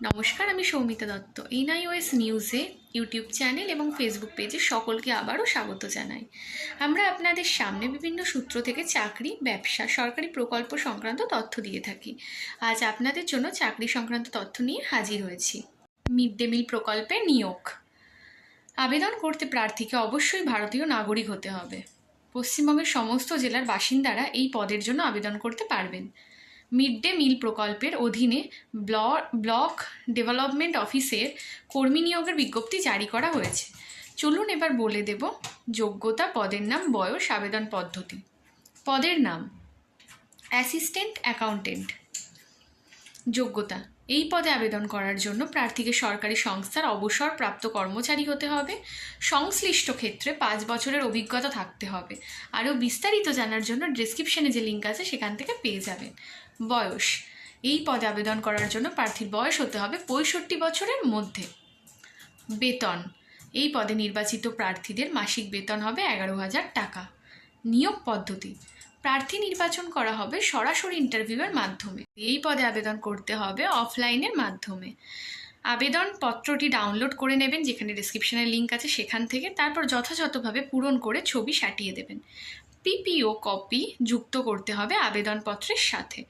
নমস্কার, আমি সৌমিতা দত্ত। এনআইওএস নিউজে, ইউটিউব চ্যানেল এবং ফেসবুক পেজে সকলকে আবারও স্বাগত জানাই। আমরা আপনাদের সামনে বিভিন্ন সূত্র থেকে চাকরি, ব্যবসা, সরকারি প্রকল্প সংক্রান্ত তথ্য দিয়ে থাকি। আজ আপনাদের জন্য চাকরি সংক্রান্ত তথ্য নিয়ে হাজির হয়েছি। মিড ডে মিল প্রকল্পে নিয়োগ। আবেদন করতে প্রার্থীকে অবশ্যই ভারতীয় নাগরিক হতে হবে। পশ্চিমবঙ্গের সমস্ত জেলার বাসিন্দারা এই পদের জন্য আবেদন করতে পারবেন। মিড ডে মিল প্রকল্পের অধীনে ব্ল- ব্লক ডেভেলপমেন্ট অফিসের কর্মী নিয়োগের বিজ্ঞপ্তি জারি করা হয়েছে। চলুন এবার বলে দেব যোগ্যতা পদের নাম, বয়স, আবেদন পদ্ধতি। পদের নাম, অ্যাসিস্ট্যান্ট অ্যাকাউন্টেন্ট যোগ্যতা এই পদে আবেদন করার জন্য প্রার্থীকে সরকারি সংস্থার অবসরপ্রাপ্ত কর্মচারী হতে হবে। সংশ্লিষ্ট ক্ষেত্রে পাঁচ বছরের অভিজ্ঞতা থাকতে হবে। আরও বিস্তারিত জানার জন্য ডিসক্রিপশনে যে লিঙ্ক আছে, সেখান থেকে পেয়ে যাবেন। বয়স। এই পদে আবেদন করার জন্য প্রার্থীর বয়স হতে হবে পঁয়ষট্টি বছরের মধ্যে। বেতন। এই পদে নির্বাচিত প্রার্থীদের মাসিক বেতন হবে এগারো হাজার টাকা। নিয়োগ পদ্ধতি। প্রার্থী নির্বাচন করা হবে সরাসরি ইন্টারভিউয়ের মাধ্যমে। এই পদে আবেদন করতে হবে অফলাইনের মাধ্যমে। আবেদন পত্রটি ডাউনলোড করে নেবেন, যেখানে ডিসক্রিপশনের লিঙ্ক আছে সেখান থেকে। তারপর যথাযথভাবে পূরণ করে ছবি সাটিয়ে দেবেন। পিপিও কপি যুক্ত করতে হবে আবেদনপত্রের সাথে।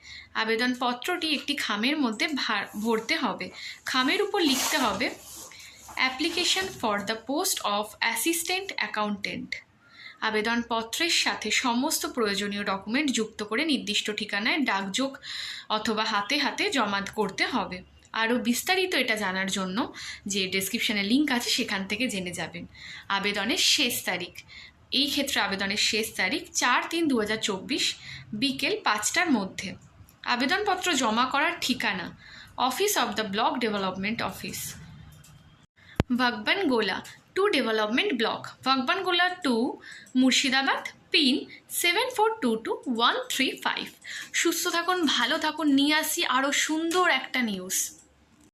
আবেদনপত্রটি একটি খামের মধ্যে ভরতে হবে। খামের উপর লিখতে হবে application for the post of assistant accountant আবেদনপত্রের সাথে সমস্ত প্রয়োজনীয় ডকুমেন্ট যুক্ত করে নির্দিষ্ট ঠিকানায় ডাকযোগ অথবা হাতে হাতে জমা করতে হবে। আরও বিস্তারিত এটা জানার জন্য যে ডেসক্রিপশনে লিঙ্ক আছে, সেখান থেকে জেনে যাবেন। আবেদনের শেষ তারিখ। এই ক্ষেত্রে আবেদনের শেষ তারিখ চার তিন দু বিকেল পাঁচটার মধ্যে। আবেদনপত্র জমা করার ঠিকানা office of the block development office Bhagwangola two development block. Bhagwangola two, Murshidabad, pin seven four two two one three five. সুস্থ থাকুন, ভালো থাকুন, নিয়ে আসি আরও সুন্দর একটা নিউজ